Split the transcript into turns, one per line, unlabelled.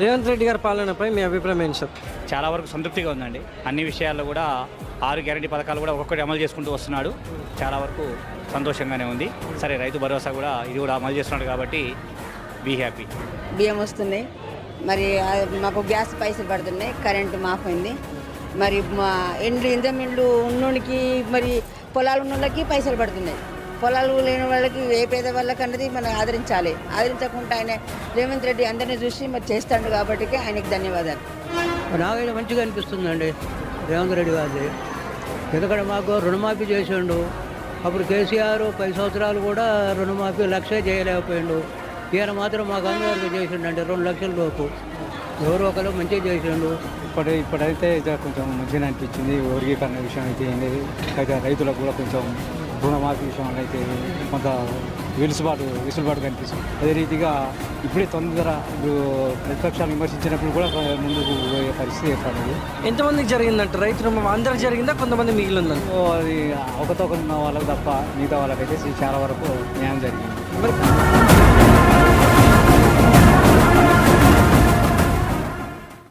రేవంత్ రెడ్డి గారి పాలనపై మీ అభిప్రాయం ఏంటి సార్?
చాలా వరకు సంతృప్తిగా ఉందండి. అన్ని విషయాల్లో కూడా ఆరు గ్యారంటీ పథకాలు కూడా ఒక్కొక్కటి అమలు చేసుకుంటూ వస్తున్నాడు. చాలా వరకు సంతోషంగానే ఉంది. సరే రైతు భరోసా కూడా ఇది కూడా అమలు చేస్తున్నాడు కాబట్టి బీ హ్యాపీ
బియ్యం వస్తున్నాయి. మరి మాకు గ్యాస్ పైసలు పడుతున్నాయి. కరెంటు మాఫ్ అయింది మరి మా ఎండ్లు ఇందం ఇండ్లు ఉన్నోనికి మరి పొలాలు ఉన్న వాళ్ళకి పైసలు పడుతున్నాయి. పొలాలు లేని వాళ్ళకి ఏ పేద వాళ్ళకి అన్నది మనం ఆదరించాలి. ఆదరించకుండా ఆయన రేవంత్ రెడ్డి అందరినీ చూసి మరి చేస్తాడు కాబట్టి ఆయనకి ధన్యవాదాలు.
నాకైతే మంచిగా అనిపిస్తుందండి రేవంత్ రెడ్డి గారిది. ఎందుకంటే మాకు రుణమాఫీ చేసిండు. అప్పుడు కేసీఆర్ పది సంవత్సరాలు కూడా రుణమాఫీ లక్షే చేయలేకపోయిండు. ఈయన మాత్రం మాకు అందరికీ చేసిండండి రెండు లక్షల లోపు. ఎవరో ఒకరు మంచిగా చేసిండు.
ఇప్పుడు ఇప్పుడైతే ఇక కొంచెం మంచిగా అనిపించింది. వర్గీకరణ విషయం అయితే అయితే రైతులకు కూడా కొంచెం రుణమాఫీ విషయంలో అయితే కొంత వెలుసుబాటు వెసులుబాటు కనిపిస్తుంది. అదే రీతిగా ఇప్పుడే తొందర ఇప్పుడు ప్రతిపక్షాలు విమర్శించినప్పుడు కూడా ముందుకు పోయే పరిస్థితి ఏర్పడింది.
ఎంతమందికి జరిగిందంట? రైతు రుణం అందరికి జరిగిందా? కొంతమంది మిగిలిందంట.
అది అవకతవకలు ఉన్న వాళ్ళకి తప్ప మిగతా వాళ్ళకైతే చాలా వరకు న్యాయం జరిగింది.